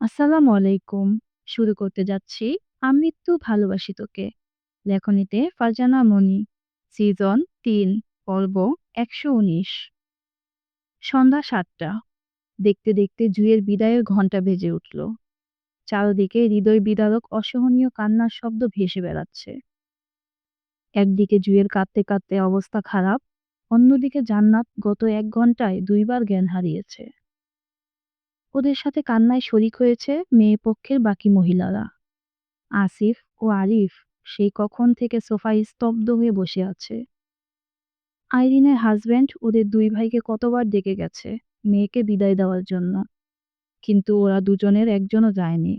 আসসালামু আলাইকুম। শুরু করতে যাচ্ছি আমৃত্যু ভালোবাসি তোকে। লেখনীতে ফারজানা মনি। সিজন তিন পর্ব ১১৯ সন্ধ্যা সাতটা দেখতে দেখতে জুঁইয়ের বিদায়ের ঘণ্টা বেজে উঠল। চারদিকে হৃদয় বিদারক অসহনীয় কান্নার শব্দ ভেসে বেড়াচ্ছে। একদিকে জুঁইয়ের কাঁদতে কাঁদতে অবস্থা খারাপ, অন্যদিকে জান্নাত গত এক ঘন্টায় দুইবার জ্ঞান হারিয়েছে। ওদের সাথে কান্নায় শরিক হয়েছে মেয়ে পক্ষের বাকি মহিলারা। আসিফ ও আরিফ সেই কখন থেকে সোফায় স্তব্ধ হয়ে বসে আছে। আইরিনের হাজব্যান্ড ওদের দুই ভাইকে কতবার ডেকে গেছে মেয়েকে বিদায় দেওয়ার জন্য কিন্তু ওরা দুজনের একজনও যায়নি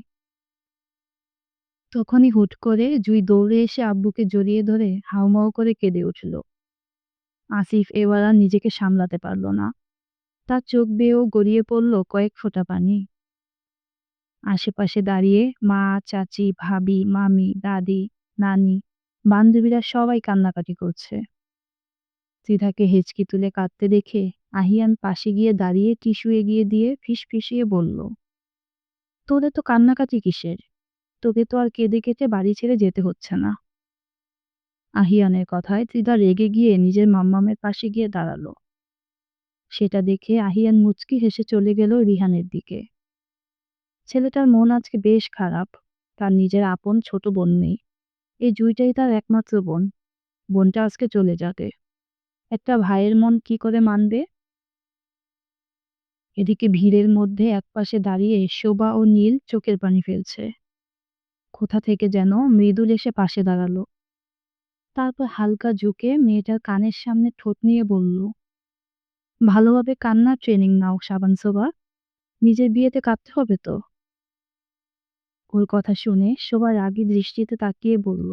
তখনই হুট করে জুই দৌড়ে এসে আব্বুকে জড়িয়ে ধরে হাউমাউ করে কেঁদে উঠল আসিফ এবার আর নিজেকে সামলাতে পারল না তার চোখ বেয়েও গড়িয়ে পড়ল কয়েক ফোঁটা পানি। আশেপাশে দাঁড়িয়ে মা, চাচি, ভাবি, মামি, দাদি, নানি, বান্ধবীরা সবাই কান্নাকাটি করছে। ত্রিধাকে হেঁচকি তুলে কাঁদতে দেখে আহিয়ান পাশে গিয়ে দাঁড়িয়ে টিস্যু এগিয়ে দিয়ে ফিসফিসিয়ে বলল, তোদের তো কান্নাকাটি কিসের? তোকে তো আর কেঁদে কেটে বাড়ি ছেড়ে যেতে হচ্ছে না। আহিয়ানের কথায় ত্রিধা রেগে গিয়ে নিজের মাম্মামের পাশে গিয়ে দাঁড়াল। সেটা দেখে আহিয়ান মুচকি হেসে চলে গেল রিহানের দিকে। ছেলেটার মন আজকে বেশ খারাপ। তার নিজের আপন ছোট বোন নেই। এই জুইটাই তার একমাত্র বোন। বোনটা আজকে চলে যাবে। একটা ভাইয়ের মন কি করে মানবে? এদিকে ভিড়ের মধ্যে একপাশে দাঁড়িয়ে শোভা ও নীল চোখের পানি ফেলছে। কোথা থেকে যেন মৃদুল এসে পাশে দাঁড়াল। তারপর হালকা ঝুঁকে মেয়েটার কানের সামনে ঠোঁট নিয়ে বলল ভালোভাবে কান্নার ট্রেনিং নাও, সাবান শোভা নিজের বিয়েতে কাঁদতে হবে তো? ওর কথা শুনে শোভা রাগী দৃষ্টিতে তাকিয়ে বলল,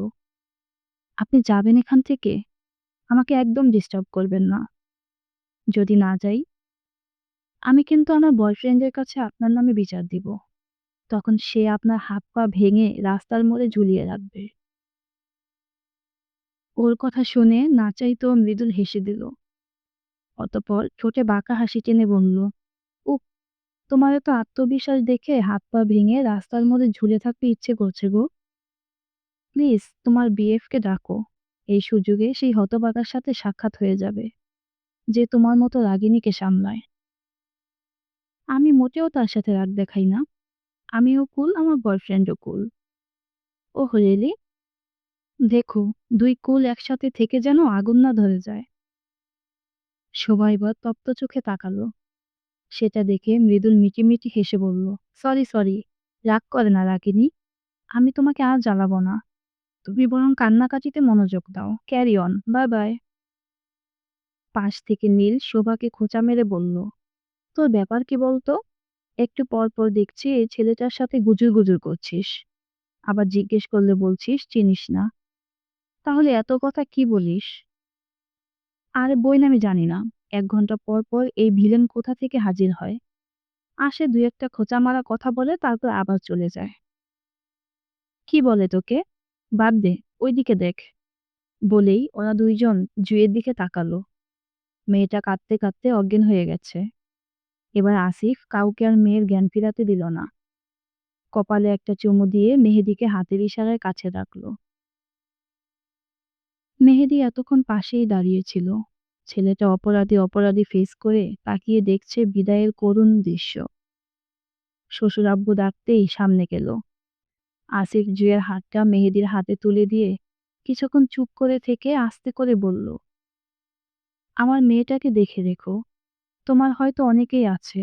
আপনি যাবেন এখান থেকে? আমাকে একদম ডিস্টার্ব করবেন না। যদি না যাই, আমি কিন্তু আমার বয়ফ্রেন্ডের কাছে আপনার নামে বিচার দিব। তখন সে আপনার হাত পা ভেঙে রাস্তার মোড়ে ঝুলিয়ে রাখবে। ওর কথা শুনে না চাইতেও মৃদুল হেসে দিল অতপর ঠোঁটে বাঁকা হাসি টেনে বলল ও তোমার এত আত্মবিশ্বাস দেখে হাত পা ভেঙে রাস্তার মধ্যে ঝুলে থাকতে ইচ্ছে করছে গো। প্লিজ, তোমার বিএফকে ডাকো। এই সুযোগে সেই হতবাগার সাথে সাক্ষাৎ হয়ে যাবে, যে তোমার মতো রাগিনীকে সামলায়। আমি মোটেও তার সাথে রাগ দেখাই না। আমিও কুল, আমার বয়ফ্রেন্ডও কুল। ও রিয়েলি? দেখো, দুই কুল একসাথে থেকে যেন আগুন না ধরে যায়। এবার তপ্ত চোখে তাকালো। সেটা দেখে মৃদুল মিটিমিটি হেসে বলল, সরি সরি, রাগ করে না রাগিনী, আমি তোমাকে আর জ্বালাবো না। তুমি বরং কান্নাকাটিতে মনোযোগ দাও। ক্যারি অন বাই বাই পাশ থেকে নীল শোভাকে খোঁচা মেরে বলল, তোর ব্যাপার কি বলতো? একটু পর পর দেখছি এই ছেলেটার সাথে গুজুর গুজুর করছিস। আবার জিজ্ঞেস করলে বলছিস, চিনিস না। তাহলে এত কথা কি বলিস? আরে বই আমি জানি না। এক ঘণ্টা পর পর এই ভিলেন কোথা থেকে হাজির হয়? আসে দুই একটা খোঁচা মারা কথা বলে তারপর আবার চলে যায়। কি বলে তোকে? বাদ দে, ওইদিকে দেখ। বলেই ওরা দুইজন জুয়ের দিকে তাকালো। মেয়েটা কাঁদতে কাঁদতে অজ্ঞান হয়ে গেছে। এবার আসিফ কাউকে আর মেয়ের জ্ঞান ফিরাতে দিল না। কপালে একটা চুমু দিয়ে মেহেদিকে হাতের ইশারায় কাছে রাখল। মেহেদি এতক্ষণ পাশেই দাঁড়িয়েছিল ছেলেটা অপরাধী অপরাধী ফেস করে তাকিয়ে দেখছে বিদায়ের করুণ দৃশ্য। শ্বশুর আব্বু ডাকতেই সামনে গেল। আসিফ জুয়ের হাতটা মেহেদির হাতে তুলে দিয়ে কিছুক্ষণ চুপ করে থেকে আস্তে করে বলল, আমার মেয়েটাকে দেখে রেখো। তোমার হয়তো অনেকেই আছে,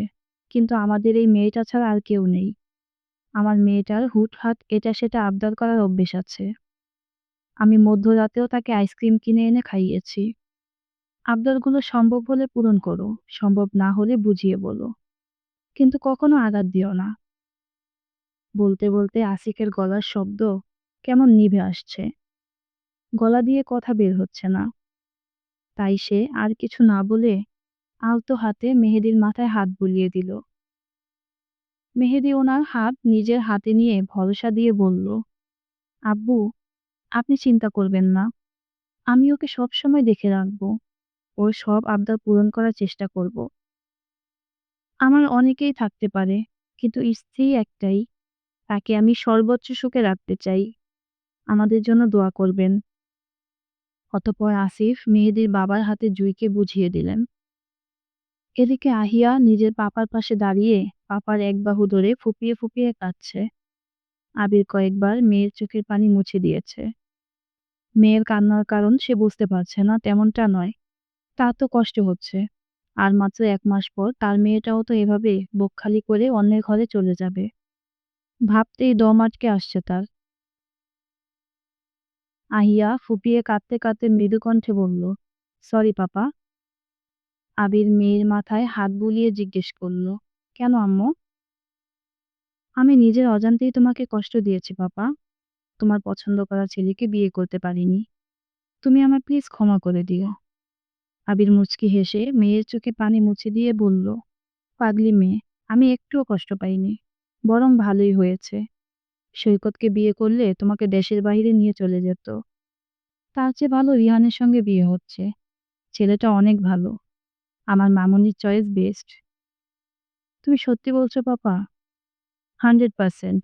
কিন্তু আমাদের এই মেয়েটা ছাড়া আর কেউ নেই। আমার মেয়েটার হুটহাট এটা সেটা আবদার করার অভ্যেস আছে। আমি মধ্যরাতেও তাকে আইসক্রিম কিনে এনে খাইয়েছি। আবদারগুলো সম্ভব হলে পূরণ করো, সম্ভব না হলে বুঝিয়ে বলো। কিন্তু কখনো আঘাত দিও না। বলতে বলতে আসিফের গলার শব্দ কেমন নিভে আসছে। গলা দিয়ে কথা বের হচ্ছে না। তাই সে আর কিছু না বলে আলতো হাতে মেহেদির মাথায় হাত বুলিয়ে দিল। মেহেদি ওনার হাত নিজের হাতে নিয়ে ভরসা দিয়ে বলল, আব্বু আপনি চিন্তা করবেন না। আমি ওকে সবসময় দেখে রাখব। ওর সব আবদার পূরণ করার চেষ্টা করব। আমার অনেকেই থাকতে পারে, কিন্তু স্ত্রী একটাই। তাকে আমি সর্বোচ্চ সুখে রাখতে চাই। আমাদের জন্য দোয়া করবেন। অতপর আসিফ মেহেদির বাবার হাতে জুইকে বুঝিয়ে দিলেন। এদিকে আহিয়া নিজের পাপার পাশে দাঁড়িয়ে পাপার এক বাহু ধরে ফুপিয়ে ফুপিয়ে কাঁদছে। আবির কয়েকবার মেয়ের চোখের পানি মুছে দিয়েছে। মেয়ের কান্নার কারণ সে বুঝতে পারছে না, তেমনটা নয়। তার তো কষ্ট হচ্ছে। আর মাত্র এক মাস পর তার মেয়েটাও তো এভাবে বকখালি করে অন্যের ঘরে চলে যাবে। ভাবতেই দম আটকে আসছে তার। আহিয়া ফুপিয়ে কাঁদতে কাঁদতে মৃদু কণ্ঠে বলল, সরি পাপা। আবির মেয়ের মাথায় হাত বুলিয়ে জিজ্ঞেস করল, কেন আম্মু? আমি নিজের অজান্তেই তোমাকে কষ্ট দিয়েছি পাপা। তোমার পছন্দ করা ছেলেকে বিয়ে করতে পারিনি। তুমি আমার প্লিজ ক্ষমা করে দিও। আবির মুচকি হেসে মেয়ের চোখে পানি মুছে দিয়ে বলল, পাগলি মেয়ে, আমি একটুও কষ্ট পাইনি। বরং ভালোই হয়েছে। সৈকতকে বিয়ে করলে তোমাকে দেশের বাইরে নিয়ে চলে যেত। তার চেয়ে ভালো রিহানের সঙ্গে বিয়ে হচ্ছে। ছেলেটা অনেক ভালো। আমার মামনির চয়েস বেস্ট তুমি সত্যি বলছো, পাপা? হান্ড্রেড পার্সেন্ট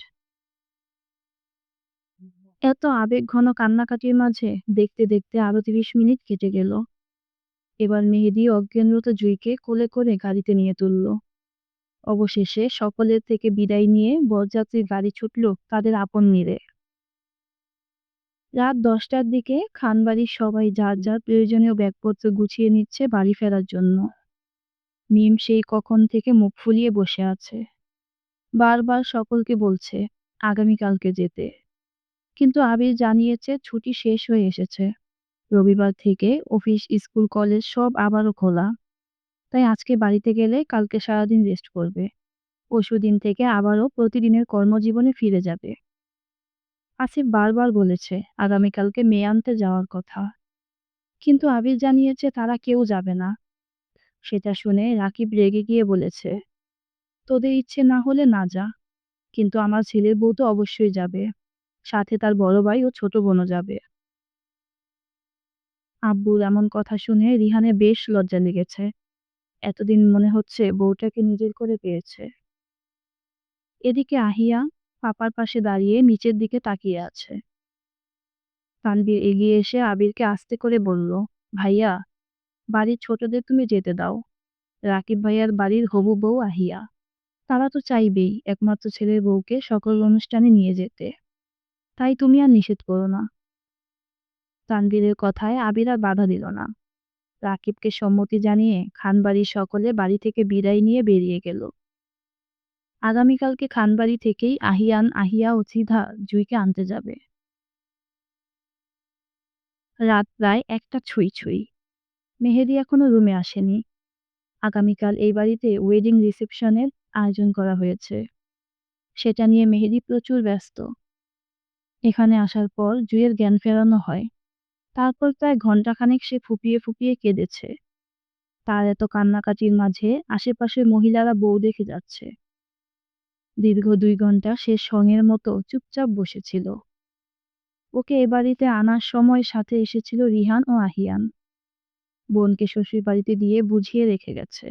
এত আবেগ ঘন কান্নাকাটির মাঝে দেখতে দেখতে আরও তিরিশ মিনিট কেটে গেল। এবার মেহেদি অজ্ঞানরত জুইকে কোলে করে গাড়িতে নিয়ে তুলল। অবশেষে সকলের থেকে বিদায় নিয়ে বরযাত্রীর গাড়ি ছুটল তাদের আপন নিরে। রাত দশটার দিকে খানবাড়ির সবাই যার যার প্রয়োজনীয় ব্যাগপত্র গুছিয়ে নিচ্ছে বাড়ি ফেরার জন্য। মিম সেই কখন থেকে মুখ ফুলিয়ে বসে আছে। বারবার সকলকে বলছে, আগামীকালকে যেতে। কিন্তু আবির জানিয়েছে ছুটি শেষ হয়ে এসেছে। রবিবার থেকে অফিস, স্কুল, কলেজ সব আবারও খোলা। তাই আজকে বাড়িতে গেলে কালকে সারাদিন রেস্ট করবে। পরশুদিন থেকে আবারও প্রতিদিনের কর্মজীবনে ফিরে যাবে। আসিফ বারবার বলেছে, আগামীকালকে মেয়ে আনতে যাওয়ার কথা। কিন্তু আবির জানিয়েছে তারা কেউ যাবে না। সেটা শুনে রাকিব রেগে গিয়ে বলেছে, তোদের ইচ্ছে না হলে না যা, কিন্তু আমার ছেলের বউ তো অবশ্যই যাবে। সাথে তার বড় ভাই ও ছোট বোনও যাবে। আব্বুর এমন কথা শুনে রিহানে বেশ লজ্জা লেগেছে। এতদিন মনে হচ্ছে বউটাকে নিজের করে পেয়েছে। এদিকে আহিয়া পাপার পাশে দাঁড়িয়ে নিচের দিকে তাকিয়ে আছে। তানবীর এগিয়ে এসে আবিরকে আস্তে করে বলল, ভাইয়া, বাড়ির ছোটদের তুমি যেতে দাও। রাকিব ভাইয়ার বাড়ির হবু বউ আহিয়া। তারা তো চাইবেই একমাত্র ছেলের বউকে সকল অনুষ্ঠানে নিয়ে যেতে। তাই তুমি আর নিষেধ করো না। তানবীরের কথায় আবির বাধা দিল না। রাকিবকে সম্মতি জানিয়ে খানবাড়ির সকলে বাড়ি থেকে বিদায় নিয়ে বেরিয়ে গেল। আগামীকালকে খানবাড়ি থেকেই আহিয়ান, আহিয়া ও সিধা জুইকে আনতে যাবে। রাত প্রায় একটা ছুঁই ছুঁই। মেহেদি এখনও রুমে আসেনি। আগামীকাল এই বাড়িতে ওয়েডিং রিসেপশনের আয়োজন করা হয়েছে। সেটা নিয়ে মেহেদি প্রচুর ব্যস্ত। এখানে আসার পর জুয়ের জ্ঞান ফেরানো হয়। তারপর প্রায় ঘন্টাখানেক সে ফুপিয়ে ফুপিয়ে কেঁদেছে। তার এত কান্নাকাটির মাঝে আশেপাশে মহিলারা বউ দেখে যাচ্ছে। দীর্ঘ দুই ঘণ্টা সে সঙের মতো চুপচাপ বসেছিল। ওকে এ বাড়িতে আনার সময় সাথে এসেছিল রিহান ও আহিয়ান। বোনকে শ্বশুর বাড়িতে দিয়ে বুঝিয়ে রেখে গেছে।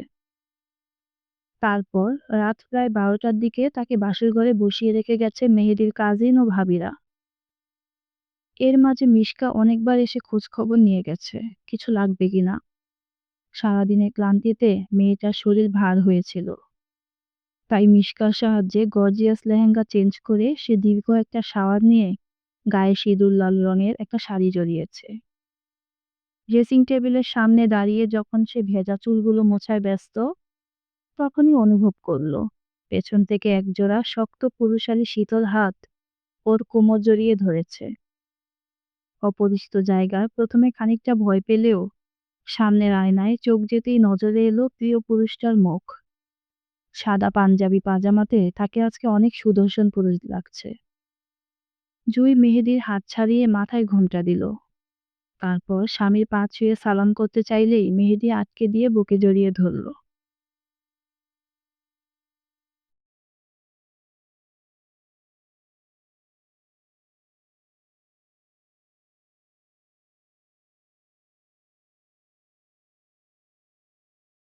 তারপর রাত প্রায় বারোটার দিকে তাকে বাসের ঘরে বসিয়ে রেখে গেছে মেহেদির কাজিন ও ভাবিরা। এর মাঝে মিশকা অনেকবার এসে খোঁজ খবর নিয়ে গেছে, কিছু লাগবে কিনা সারাদিনের ক্লান্তিতে মেয়েটার শরীর ভার হয়েছিল। তাই মিশকার সাহায্যে গর্জিয়াস লেহেঙ্গা চেঞ্জ করে সে দীর্ঘ একটা শাওয়ার নিয়ে গায়ে সিঁদুর লাল রঙের একটা শাড়ি জড়িয়েছে। ড্রেসিং টেবিলের সামনে দাঁড়িয়ে যখন সে ভেজা চুলগুলো মোছায় ব্যস্ত, তখনই অনুভব করল, পেছন থেকে একজোড়া শক্ত পুরুষালী শীতল হাত ওর কোমর জড়িয়ে ধরেছে। অপরিচিত জায়গায় প্রথমে খানিকটা ভয় পেলেও সামনের আয়নায় চোখ যেতেই নজরে এলো প্রিয় পুরুষটার মুখ। সাদা পাঞ্জাবি পাজামাতে তাকে আজকে অনেক সুদর্শন পুরুষ লাগছে। জুই মেহেদির হাত ছাড়িয়ে মাথায় ঘোমটা দিল। তারপর স্বামীর পা ছুঁয়ে সালাম করতে চাইলেই মেহেদি আটকে দিয়ে বুকে জড়িয়ে ধরল।